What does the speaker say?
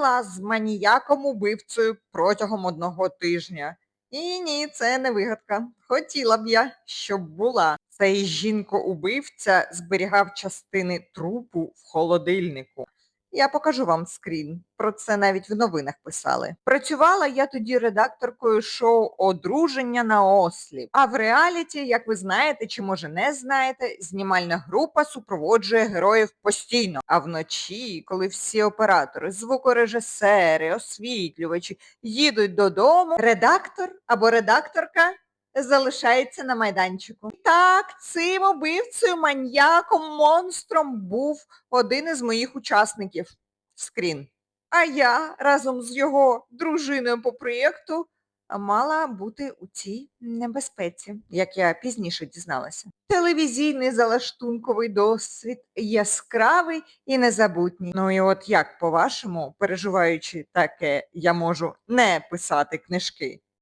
провела з маніяком убивцею протягом одного тижня. І ні, це не вигадка. Хотіла б я, щоб була. Цей жінко-убивця зберігав частини трупу в холодильнику. Я покажу вам скрін. Про це навіть в новинах писали. Працювала я тоді редакторкою шоу Одруження на осліп. А в реаліті, як ви знаєте чи може не знаєте, знімальна група супроводжує героїв постійно. А вночі, коли всі оператори, звукорежисери, освітлювачі їдуть додому, редактор або редакторка залишається на майданчику. Так, цим убивцею, маньяком, монстром був один із моїх учасників. Скрін. А я разом з його дружиною по проєкту мала бути у цій небезпеці, як я пізніше дізналася. Телевізійний залаштунковий досвід яскравий і незабутній. Ну і от як, по-вашому, переживаючи таке, я можу не писати книжки.